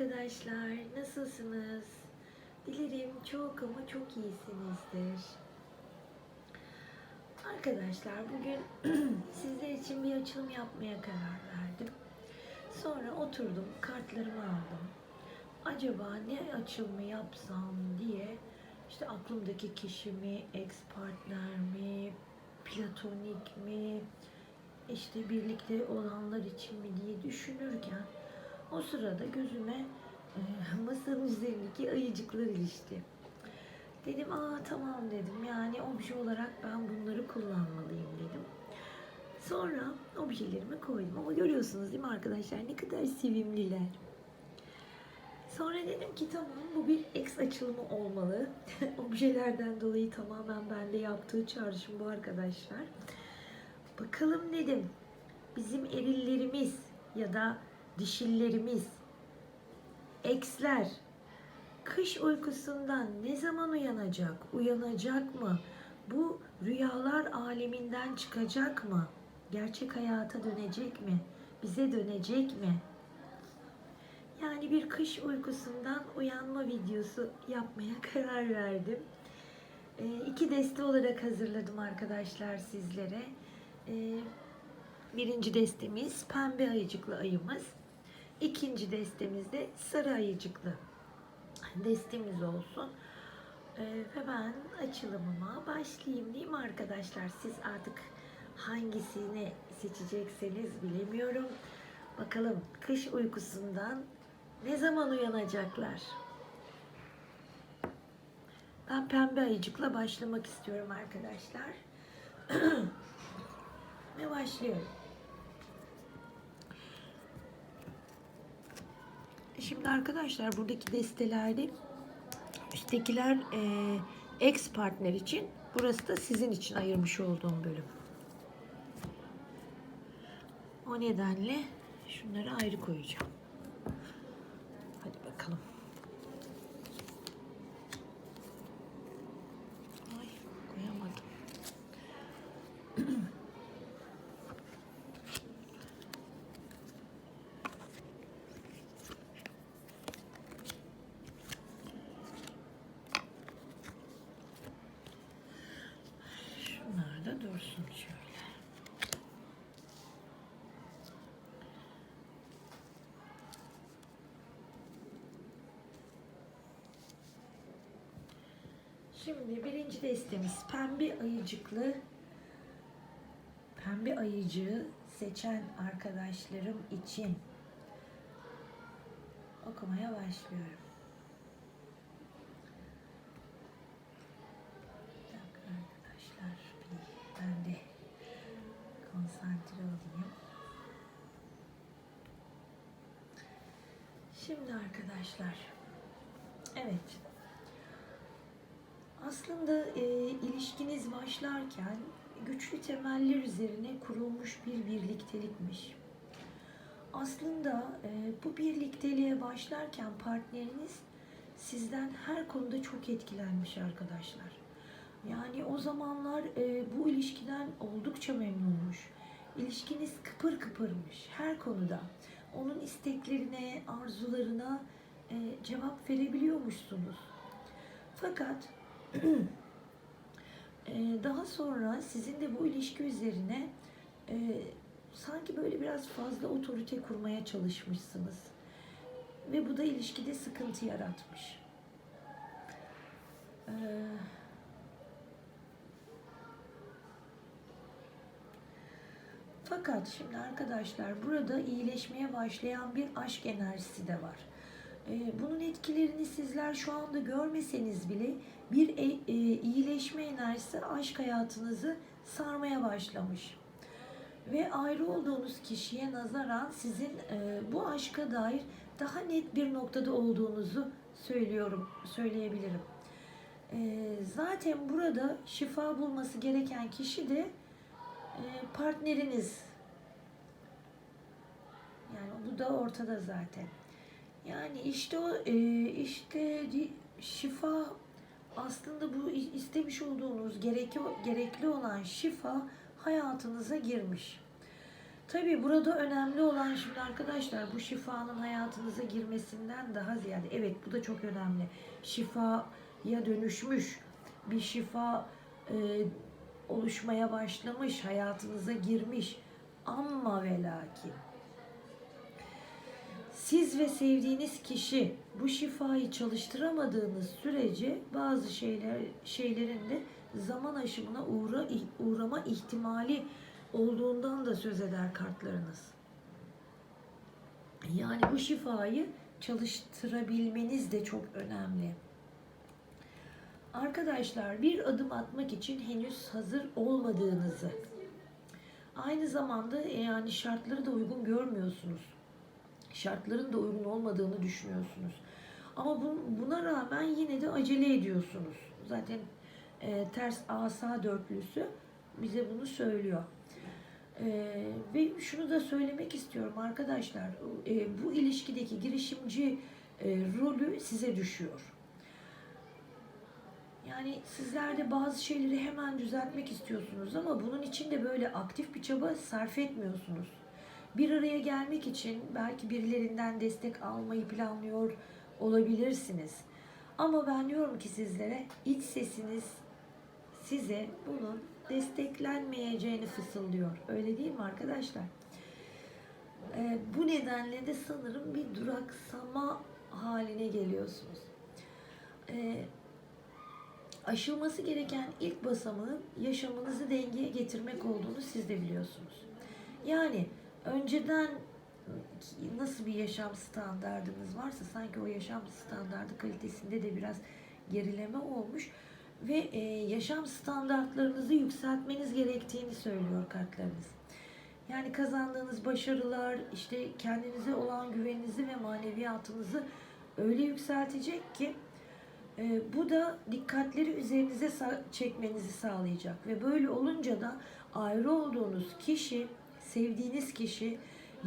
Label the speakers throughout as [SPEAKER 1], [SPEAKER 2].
[SPEAKER 1] arkadaşlar, nasılsınız? Dilerim çok ama çok iyisinizdir. Arkadaşlar bugün sizler için bir açılım yapmaya karar verdim. Sonra oturdum, kartlarımı aldım. Acaba ne açılımı yapsam diye işte aklımdaki kişi mi, ex partner mi, platonik mi, işte birlikte olanlar için mi diye düşünürken o sırada gözüme e, masanın üzerindeki ayıcıklar ilişti. Dedim aa tamam dedim yani obje olarak ben bunları kullanmalıyım dedim. Sonra objelerimi koydum ama görüyorsunuz değil mi arkadaşlar ne kadar sevimliler. Sonra dedim ki tamam bu bir ex açılımı olmalı. Objelerden dolayı tamamen bende yaptığı çağrışım bu arkadaşlar. Bakalım dedim bizim erillerimiz ya da dişillerimiz, eksler kış uykusundan ne zaman uyanacak? Uyanacak mı? Bu rüyalar aleminden çıkacak mı? Gerçek hayata dönecek mi? Bize dönecek mi? Yani bir kış uykusundan uyanma videosu yapmaya karar verdim. Ee, iki deste olarak hazırladım arkadaşlar sizlere. Ee, birinci destemiz pembe ayıcıklı ayımız. İkinci destemiz de sarı ayıcıklı destemiz olsun. Ee, ve ben açılımıma başlayayım mi arkadaşlar? Siz artık hangisini seçecekseniz bilemiyorum. Bakalım kış uykusundan ne zaman uyanacaklar? Ben pembe ayıcıkla başlamak istiyorum arkadaşlar. Ve başlıyorum. Şimdi arkadaşlar buradaki destelerde üsttekiler e, ex partner için burası da sizin için ayırmış olduğum bölüm. O nedenle şunları ayrı koyacağım. Hadi bakalım. Ay koyamadım. Şunlar da dursun şöyle. Birinci destemiz pembe ayıcıklı pembe ayıcığı seçen arkadaşlarım için okumaya başlıyorum. Arkadaşlar ben de konsantre olayım. Şimdi arkadaşlar evet aslında e, ilişkiniz başlarken güçlü temeller üzerine kurulmuş bir birliktelikmiş. Aslında e, bu birlikteliğe başlarken partneriniz sizden her konuda çok etkilenmiş arkadaşlar. Yani o zamanlar e, bu ilişkiden oldukça memnunmuş. İlişkiniz kıpır kıpırmış her konuda. Onun isteklerine, arzularına e, cevap verebiliyormuşsunuz. Fakat daha sonra sizin de bu ilişki üzerine e, sanki böyle biraz fazla otorite kurmaya çalışmışsınız. Ve bu da ilişkide sıkıntı yaratmış. Ee, fakat şimdi arkadaşlar burada iyileşmeye başlayan bir aşk enerjisi de var. Ee, bunun etkilerini sizler şu anda görmeseniz bile bir e, e, iyileşme enerjisi aşk hayatınızı sarmaya başlamış. Ve ayrı olduğunuz kişiye nazaran sizin e, bu aşka dair daha net bir noktada olduğunuzu söylüyorum, söyleyebilirim. Zaten burada şifa bulması gereken kişi de partneriniz Yani bu da ortada zaten. Yani işte o e, işte şifa aslında bu istemiş olduğunuz gerekli gerekli olan şifa hayatınıza girmiş. Tabii burada önemli olan şimdi arkadaşlar bu şifanın hayatınıza girmesinden daha ziyade evet bu da çok önemli. Şifaya dönüşmüş bir şifa e, oluşmaya başlamış, hayatınıza girmiş. Ama ve lakin siz ve sevdiğiniz kişi bu şifayı çalıştıramadığınız sürece bazı şeyler şeylerin de zaman aşımına uğra, uğrama ihtimali olduğundan da söz eder kartlarınız. Yani bu şifayı çalıştırabilmeniz de çok önemli. Arkadaşlar bir adım atmak için henüz hazır olmadığınızı, aynı zamanda yani şartları da uygun görmüyorsunuz. Şartların da uygun olmadığını düşünüyorsunuz. Ama bu- buna rağmen yine de acele ediyorsunuz. Zaten e, ters asa dörtlüsü bize bunu söylüyor. E, ve şunu da söylemek istiyorum arkadaşlar. E, bu ilişkideki girişimci e, rolü size düşüyor. Yani sizler de bazı şeyleri hemen düzeltmek istiyorsunuz ama bunun için de böyle aktif bir çaba sarf etmiyorsunuz. Bir araya gelmek için belki birilerinden destek almayı planlıyor olabilirsiniz. Ama ben diyorum ki sizlere iç sesiniz size bunun desteklenmeyeceğini fısıldıyor. Öyle değil mi arkadaşlar? Ee, bu nedenle de sanırım bir duraksama haline geliyorsunuz. Ee, aşılması gereken ilk basamağın yaşamınızı dengeye getirmek olduğunu siz de biliyorsunuz. Yani önceden nasıl bir yaşam standardınız varsa sanki o yaşam standardı kalitesinde de biraz gerileme olmuş ve e, yaşam standartlarınızı yükseltmeniz gerektiğini söylüyor kartlarınız. Yani kazandığınız başarılar, işte kendinize olan güveninizi ve maneviyatınızı öyle yükseltecek ki e, bu da dikkatleri üzerinize çekmenizi sağlayacak ve böyle olunca da ayrı olduğunuz kişi, sevdiğiniz kişi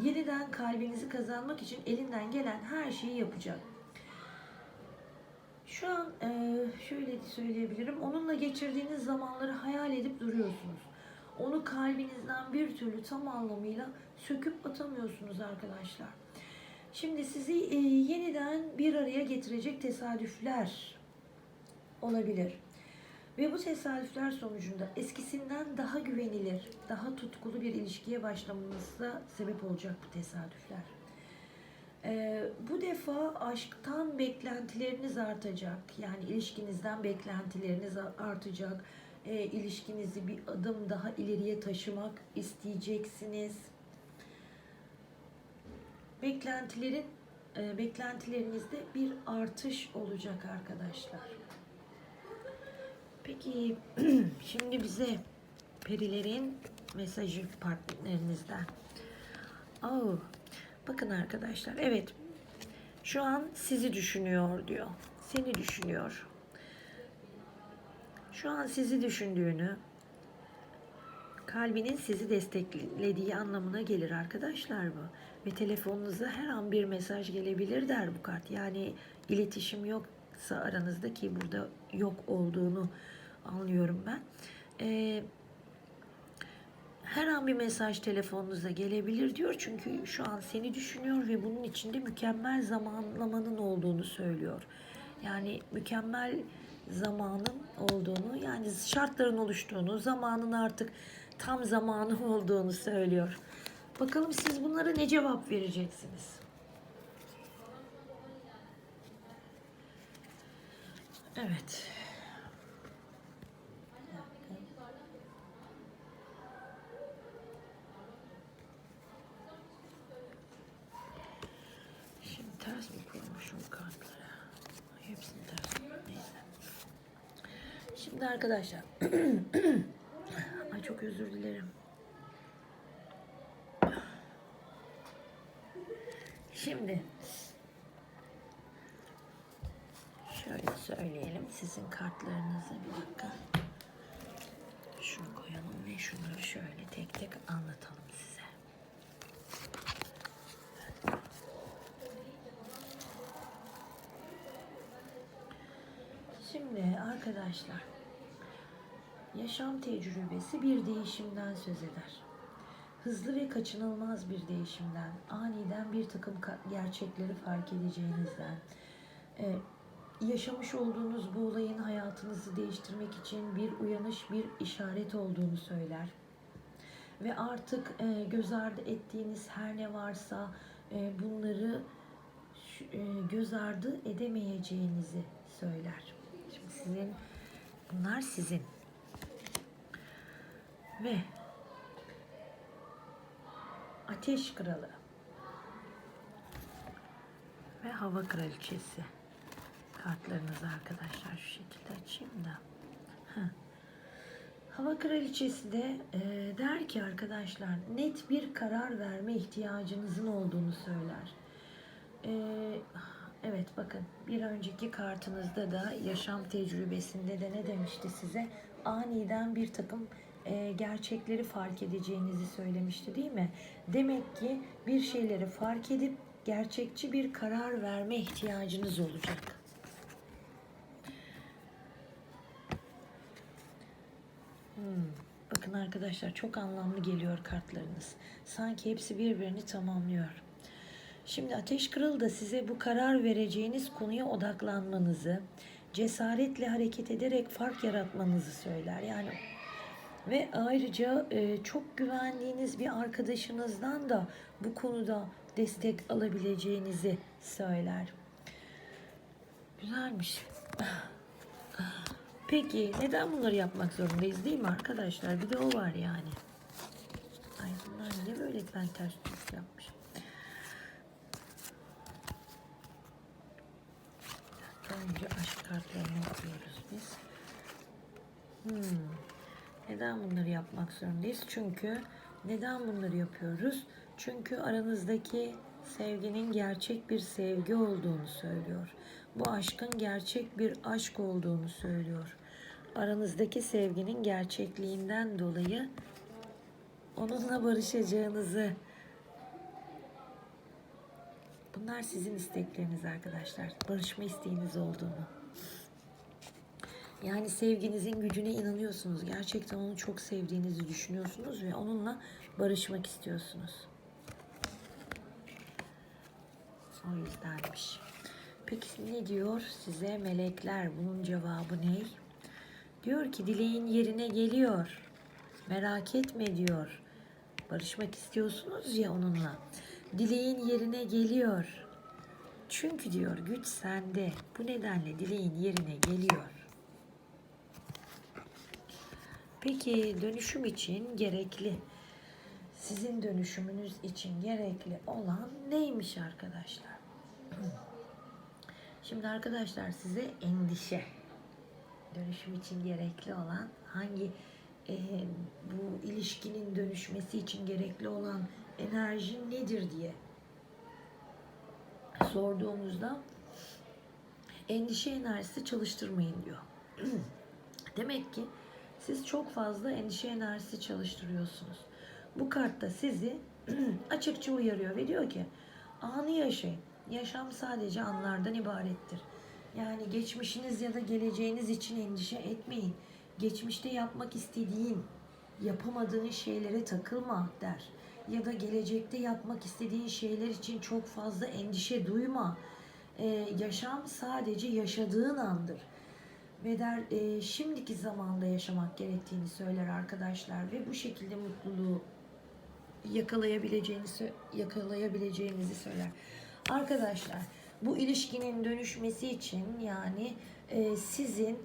[SPEAKER 1] yeniden kalbinizi kazanmak için elinden gelen her şeyi yapacak. Şu an e, şöyle söyleyebilirim. Onunla geçirdiğiniz zamanları hayal edip duruyorsunuz. Onu kalbinizden bir türlü tam anlamıyla söküp atamıyorsunuz arkadaşlar. Şimdi sizi e, yeniden bir araya getirecek tesadüfler olabilir. Ve bu tesadüfler sonucunda eskisinden daha güvenilir, daha tutkulu bir ilişkiye başlamanıza sebep olacak bu tesadüfler. Ee, bu defa aşktan beklentileriniz artacak. Yani ilişkinizden beklentileriniz artacak. Ee, ilişkinizi bir adım daha ileriye taşımak isteyeceksiniz. Beklentilerin e, beklentilerinizde bir artış olacak arkadaşlar. Peki şimdi bize perilerin mesajı partnerinizden. Oh, bakın arkadaşlar evet şu an sizi düşünüyor diyor. Seni düşünüyor. Şu an sizi düşündüğünü kalbinin sizi desteklediği anlamına gelir arkadaşlar bu. Ve telefonunuza her an bir mesaj gelebilir der bu kart. Yani iletişim yoksa aranızda ki burada yok olduğunu anlıyorum ben. Ee, her an bir mesaj telefonunuza gelebilir diyor. Çünkü şu an seni düşünüyor ve bunun içinde mükemmel zamanlamanın olduğunu söylüyor. Yani mükemmel zamanın olduğunu yani şartların oluştuğunu, zamanın artık tam zamanı olduğunu söylüyor. Bakalım siz bunlara ne cevap vereceksiniz? Evet. arkadaşlar. Ay çok özür dilerim. Şimdi şöyle söyleyelim sizin kartlarınızı bir dakika. Şunu koyalım ve şunları şöyle tek tek anlatalım size. Şimdi arkadaşlar yaşam tecrübesi bir değişimden söz eder. Hızlı ve kaçınılmaz bir değişimden, aniden bir takım gerçekleri fark edeceğinizden, e, yaşamış olduğunuz bu olayın hayatınızı değiştirmek için bir uyanış, bir işaret olduğunu söyler. Ve artık e, göz ardı ettiğiniz her ne varsa e, bunları göz ardı edemeyeceğinizi söyler. Şimdi sizin bunlar sizin. Ve Ateş Kralı ve Hava Kraliçesi kartlarınızı arkadaşlar şu şekilde açayım da. Heh. Hava Kraliçesi de e, der ki arkadaşlar net bir karar verme ihtiyacınızın olduğunu söyler. E, evet bakın bir önceki kartınızda da yaşam tecrübesinde de ne demişti size? Aniden bir takım e, gerçekleri fark edeceğinizi söylemişti değil mi? Demek ki bir şeyleri fark edip gerçekçi bir karar verme ihtiyacınız olacak. Hmm. Bakın arkadaşlar çok anlamlı geliyor kartlarınız. Sanki hepsi birbirini tamamlıyor. Şimdi Ateş Kralı da size bu karar vereceğiniz konuya odaklanmanızı, cesaretle hareket ederek fark yaratmanızı söyler. Yani ve ayrıca e, çok güvendiğiniz bir arkadaşınızdan da bu konuda destek alabileceğinizi söyler. Güzelmiş. Peki neden bunları yapmak zorundayız değil mi arkadaşlar? Bir de o var yani. Ay bunlar niye böyle ben ters düz yapmışım? Önce aşk kartlarını okuyoruz biz. Hmm. Neden bunları yapmak zorundayız? Çünkü neden bunları yapıyoruz? Çünkü aranızdaki sevginin gerçek bir sevgi olduğunu söylüyor. Bu aşkın gerçek bir aşk olduğunu söylüyor. Aranızdaki sevginin gerçekliğinden dolayı onunla barışacağınızı Bunlar sizin istekleriniz arkadaşlar. Barışma isteğiniz olduğunu. Yani sevginizin gücüne inanıyorsunuz. Gerçekten onu çok sevdiğinizi düşünüyorsunuz ve onunla barışmak istiyorsunuz. O yüzdenmiş. Peki ne diyor size melekler? Bunun cevabı ne? Diyor ki dileğin yerine geliyor. Merak etme diyor. Barışmak istiyorsunuz ya onunla. Dileğin yerine geliyor. Çünkü diyor güç sende. Bu nedenle dileğin yerine geliyor. Peki dönüşüm için gerekli, sizin dönüşümünüz için gerekli olan neymiş arkadaşlar? Şimdi arkadaşlar size endişe, dönüşüm için gerekli olan hangi e, bu ilişkinin dönüşmesi için gerekli olan enerji nedir diye sorduğumuzda endişe enerjisi çalıştırmayın diyor. Demek ki siz çok fazla endişe enerjisi çalıştırıyorsunuz. Bu kartta sizi açıkça uyarıyor ve diyor ki anı yaşayın. Yaşam sadece anlardan ibarettir. Yani geçmişiniz ya da geleceğiniz için endişe etmeyin. Geçmişte yapmak istediğin, yapamadığın şeylere takılma der. Ya da gelecekte yapmak istediğin şeyler için çok fazla endişe duyma. Ee, yaşam sadece yaşadığın andır ve der e, şimdiki zamanda yaşamak gerektiğini söyler arkadaşlar ve bu şekilde mutluluğu yakalayabileceğini sö- yakalayabileceğinizi söyler. Arkadaşlar bu ilişkinin dönüşmesi için yani e, sizin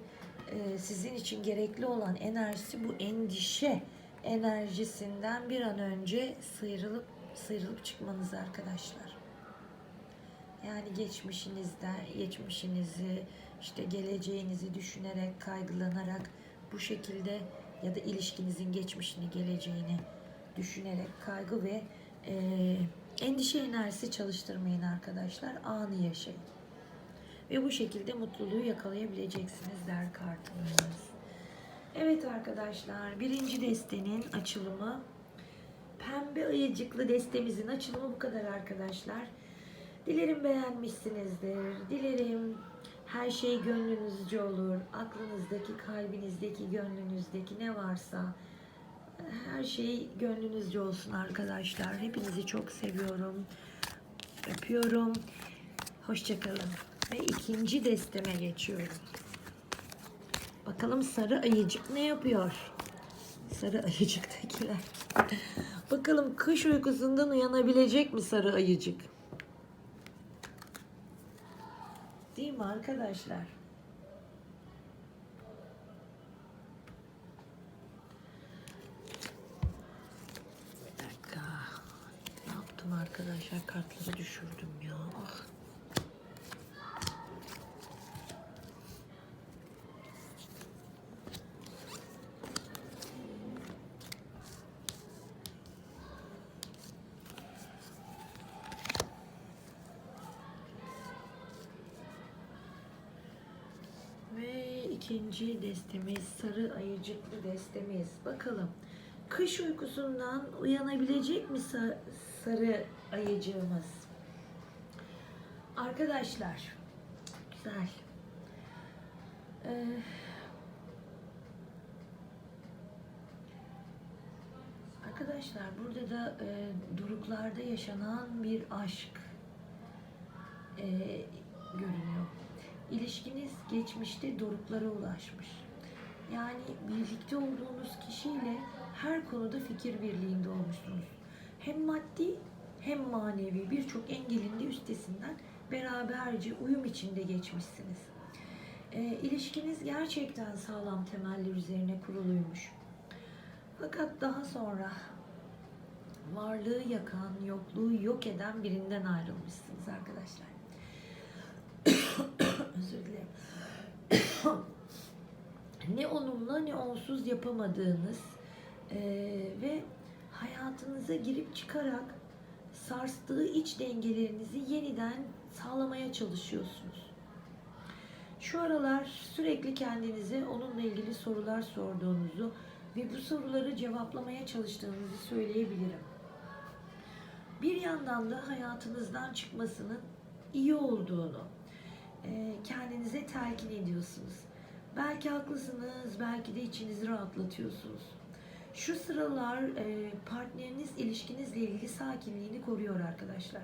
[SPEAKER 1] e, sizin için gerekli olan enerjisi bu endişe enerjisinden bir an önce sıyrılıp sıyrılıp çıkmanız arkadaşlar. Yani geçmişinizden, geçmişinizi, işte geleceğinizi düşünerek, kaygılanarak bu şekilde ya da ilişkinizin geçmişini, geleceğini düşünerek kaygı ve e, endişe enerjisi çalıştırmayın arkadaşlar. Anı yaşayın. Ve bu şekilde mutluluğu yakalayabileceksiniz der kartımız. Evet arkadaşlar birinci destenin açılımı pembe ayıcıklı destemizin açılımı bu kadar arkadaşlar. Dilerim beğenmişsinizdir. Dilerim Her şey gönlünüzce olur. Aklınızdaki, kalbinizdeki, gönlünüzdeki ne varsa her şey gönlünüzce olsun arkadaşlar. Hepinizi çok seviyorum. Öpüyorum. Hoşçakalın. Ve ikinci desteme geçiyorum. Bakalım sarı ayıcık ne yapıyor? Sarı ayıcıktakiler. Bakalım kış uykusundan uyanabilecek mi sarı ayıcık? Değil mi arkadaşlar? Bir dakika. Ne yaptım arkadaşlar? Kartları düşürdüm ya. Ah. Ve ikinci destemiz sarı ayıcıklı destemiz. Bakalım kış uykusundan uyanabilecek mi sa- sarı ayıcığımız? Arkadaşlar güzel. Ee, arkadaşlar burada da e, doruklarda yaşanan bir aşk e, görünüyor. İlişkiniz geçmişte doruklara ulaşmış. Yani birlikte olduğunuz kişiyle her konuda fikir birliğinde olmuşsunuz. Hem maddi hem manevi birçok engelin de üstesinden beraberce uyum içinde geçmişsiniz. E, ilişkiniz gerçekten sağlam temeller üzerine kuruluymuş. Fakat daha sonra varlığı yakan, yokluğu yok eden birinden ayrılmışsınız arkadaşlar. Özür dilerim. ne onunla ne onsuz yapamadığınız eee, ve hayatınıza girip çıkarak sarstığı iç dengelerinizi yeniden sağlamaya çalışıyorsunuz. Şu aralar sürekli kendinize onunla ilgili sorular sorduğunuzu ve bu soruları cevaplamaya çalıştığınızı söyleyebilirim. Bir yandan da hayatınızdan çıkmasının iyi olduğunu e, kendinize telkin ediyorsunuz. Belki haklısınız, belki de içinizi rahatlatıyorsunuz. Şu sıralar e, partneriniz ilişkinizle ilgili sakinliğini koruyor arkadaşlar.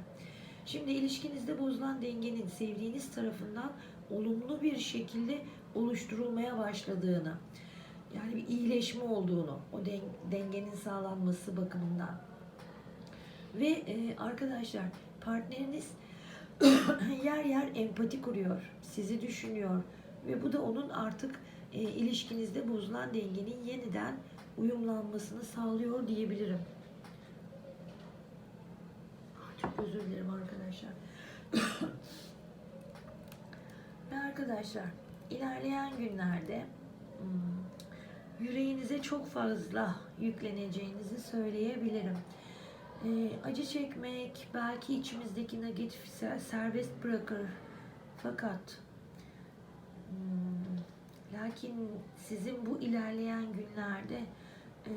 [SPEAKER 1] Şimdi ilişkinizde bozulan dengenin sevdiğiniz tarafından olumlu bir şekilde oluşturulmaya başladığını, yani bir iyileşme olduğunu, o den- dengenin sağlanması bakımından. Ve e, arkadaşlar partneriniz yer yer empati kuruyor, sizi düşünüyor ve bu da onun artık e, ilişkinizde bozulan dengenin yeniden uyumlanmasını sağlıyor diyebilirim. Ah, Çok özür dilerim arkadaşlar. ve arkadaşlar ilerleyen günlerde hmm, yüreğinize çok fazla yükleneceğinizi söyleyebilirim. Ee, acı çekmek belki içimizdeki negatif ser- serbest bırakır. Fakat hmm, lakin sizin bu ilerleyen günlerde e,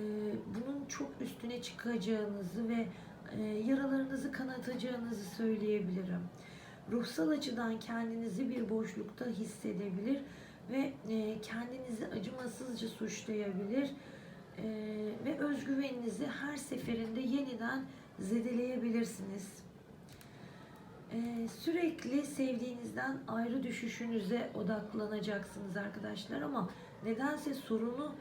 [SPEAKER 1] bunun çok üstüne çıkacağınızı ve e, yaralarınızı kanatacağınızı söyleyebilirim. Ruhsal açıdan kendinizi bir boşlukta hissedebilir ve e, kendinizi acımasızca suçlayabilir e, ve özgüveninizi her seferinde yeniden zedeleyebilirsiniz. E, sürekli sevdiğinizden ayrı düşüşünüze odaklanacaksınız arkadaşlar ama nedense sorunu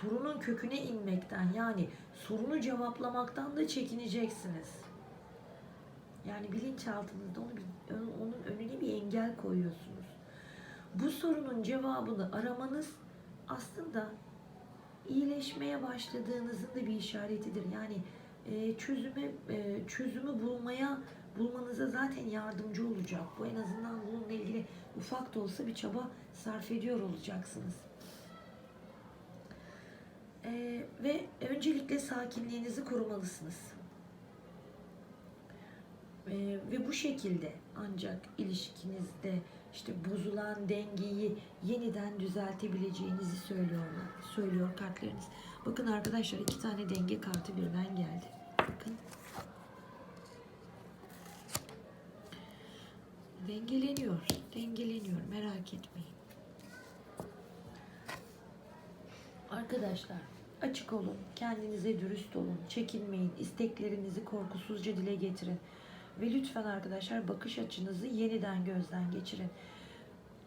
[SPEAKER 1] sorunun köküne inmekten yani sorunu cevaplamaktan da çekineceksiniz. Yani bilinçaltınızda onu bir, onun önüne bir engel koyuyorsunuz. Bu sorunun cevabını aramanız aslında iyileşmeye başladığınızın da bir işaretidir. Yani e, çözüme e, çözümü bulmaya bulmanıza zaten yardımcı olacak. Bu en azından bununla ilgili ufak da olsa bir çaba sarf ediyor olacaksınız. E, ve öncelikle sakinliğinizi korumalısınız. E, ve bu şekilde ancak ilişkinizde işte bozulan dengeyi yeniden düzeltebileceğinizi söylüyorlar. Söylüyor kartlarınız. Bakın arkadaşlar iki tane denge kartı birden geldi. Bakın. Dengeleniyor. Dengeleniyor. Merak etmeyin. Arkadaşlar açık olun. Kendinize dürüst olun. Çekinmeyin. isteklerinizi korkusuzca dile getirin. Ve lütfen arkadaşlar bakış açınızı yeniden gözden geçirin.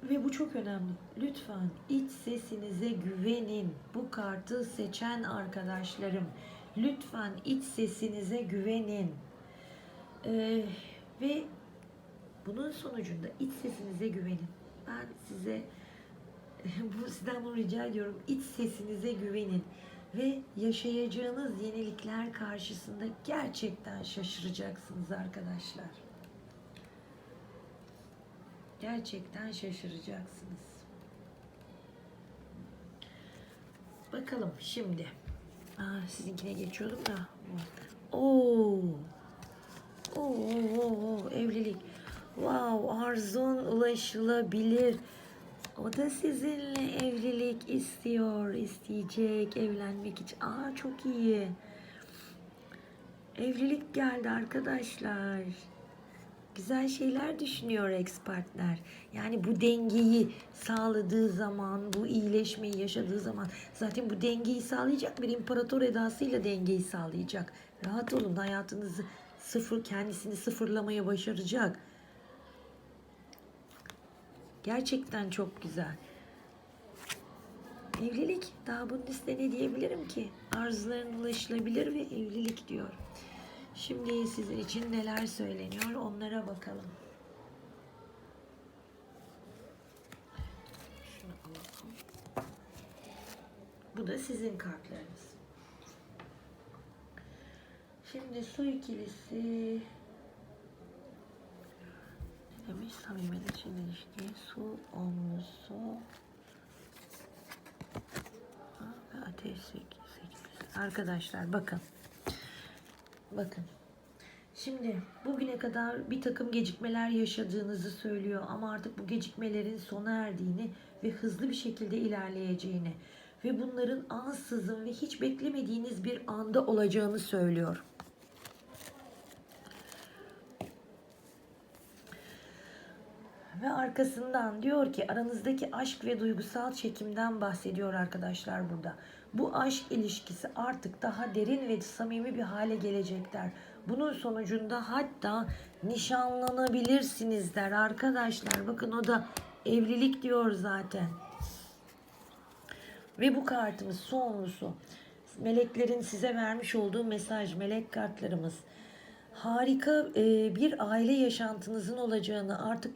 [SPEAKER 1] Ve bu çok önemli. Lütfen iç sesinize güvenin. Bu kartı seçen arkadaşlarım. Lütfen iç sesinize güvenin. Ee, ve bunun sonucunda iç sesinize güvenin. Ben size bu sizden bunu rica ediyorum. İç sesinize güvenin ve yaşayacağınız yenilikler karşısında gerçekten şaşıracaksınız arkadaşlar. Gerçekten şaşıracaksınız. Bakalım şimdi. Aa, sizinkine geçiyordum da. Oo. Oo, evlilik. Wow, arzun ulaşılabilir. O da sizinle evlilik istiyor, isteyecek, evlenmek için. Aa çok iyi. Evlilik geldi arkadaşlar. Güzel şeyler düşünüyor ex partner. Yani bu dengeyi sağladığı zaman, bu iyileşmeyi yaşadığı zaman zaten bu dengeyi sağlayacak bir imparator edasıyla dengeyi sağlayacak. Rahat olun hayatınızı sıfır kendisini sıfırlamaya başaracak. Gerçekten çok güzel. Evlilik. Daha bunun üstüne ne diyebilirim ki? Arzuların ulaşılabilir ve evlilik diyor. Şimdi sizin için neler söyleniyor onlara bakalım. Bu da sizin kartlarınız. Şimdi su ikilisi ne demiş? Samimiyet için ilişki, su, onlu su Ha, ve ateş sekizlisi. Arkadaşlar bakın. Bakın. Şimdi bugüne kadar bir takım gecikmeler yaşadığınızı söylüyor ama artık bu gecikmelerin sona erdiğini ve hızlı bir şekilde ilerleyeceğini ve bunların ansızın ve hiç beklemediğiniz bir anda olacağını söylüyor. Ve arkasından diyor ki aranızdaki aşk ve duygusal çekimden bahsediyor arkadaşlar burada. Bu aşk ilişkisi artık daha derin ve samimi bir hale gelecekler. Bunun sonucunda hatta nişanlanabilirsiniz der arkadaşlar. Bakın o da evlilik diyor zaten. Ve bu kartımız sonlusu. Meleklerin size vermiş olduğu mesaj, melek kartlarımız harika bir aile yaşantınızın olacağını, artık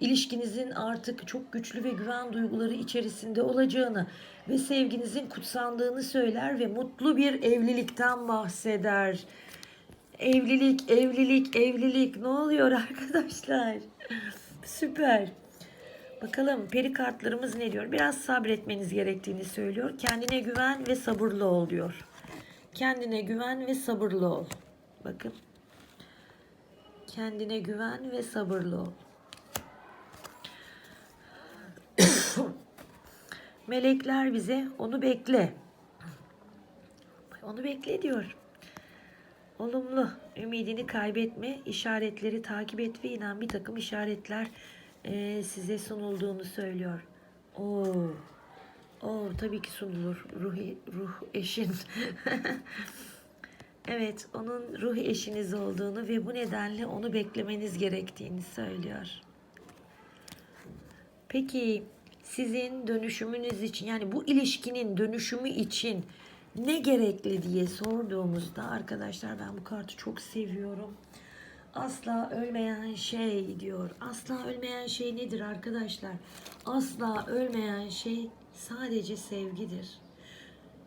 [SPEAKER 1] ilişkinizin artık çok güçlü ve güven duyguları içerisinde olacağını ve sevginizin kutsandığını söyler ve mutlu bir evlilikten bahseder. Evlilik, evlilik, evlilik. Ne oluyor arkadaşlar? Süper. Bakalım peri kartlarımız ne diyor? Biraz sabretmeniz gerektiğini söylüyor. Kendine güven ve sabırlı ol diyor. Kendine güven ve sabırlı ol. Bakın. Kendine güven ve sabırlı ol. Melekler bize onu bekle. Onu bekle diyor. Olumlu. Ümidini kaybetme. işaretleri takip et ve inan bir takım işaretler eee, size sunulduğunu söylüyor. Oo. Oo tabii ki sunulur. Ruh, ruh eşin. Evet, onun ruh eşiniz olduğunu ve bu nedenle onu beklemeniz gerektiğini söylüyor. Peki sizin dönüşümünüz için yani bu ilişkinin dönüşümü için ne gerekli diye sorduğumuzda arkadaşlar ben bu kartı çok seviyorum. Asla ölmeyen şey diyor. Asla ölmeyen şey nedir arkadaşlar? Asla ölmeyen şey sadece sevgidir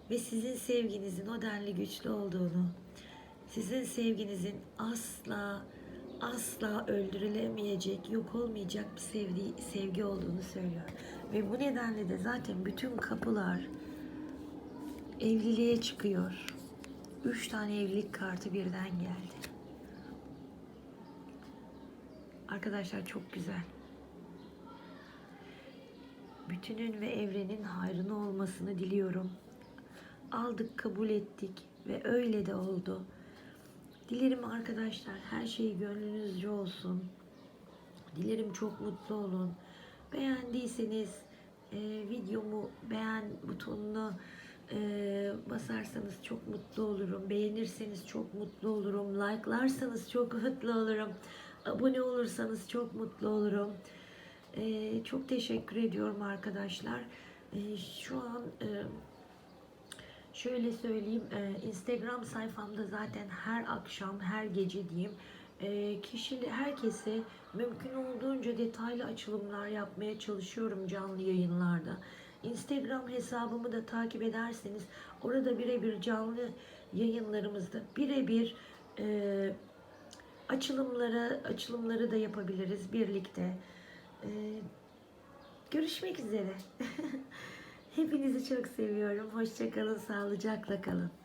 [SPEAKER 1] ve sizin sevginizin o denli güçlü olduğunu, sizin sevginizin asla asla öldürülemeyecek, yok olmayacak bir sevgi, sevgi olduğunu söylüyor. Ve bu nedenle de zaten bütün kapılar evliliğe çıkıyor. Üç tane evlilik kartı birden geldi. Arkadaşlar çok güzel. Bütünün ve evrenin hayrına olmasını diliyorum aldık, kabul ettik ve öyle de oldu. Dilerim arkadaşlar her şey gönlünüzce olsun. Dilerim çok mutlu olun. Beğendiyseniz e, videomu beğen butonuna e, basarsanız çok mutlu olurum. Beğenirseniz çok mutlu olurum. Like'larsanız çok mutlu olurum. Abone olursanız çok mutlu olurum. E, çok teşekkür ediyorum arkadaşlar. E, şu an e, Şöyle söyleyeyim, e, Instagram sayfamda zaten her akşam, her gece diyeyim, e, kişili herkese mümkün olduğunca detaylı açılımlar yapmaya çalışıyorum canlı yayınlarda. Instagram hesabımı da takip ederseniz orada birebir canlı yayınlarımızda birebir e, açılımlara açılımları da yapabiliriz birlikte. E, görüşmek üzere. Hepinizi çok seviyorum. Hoşçakalın, sağlıcakla kalın.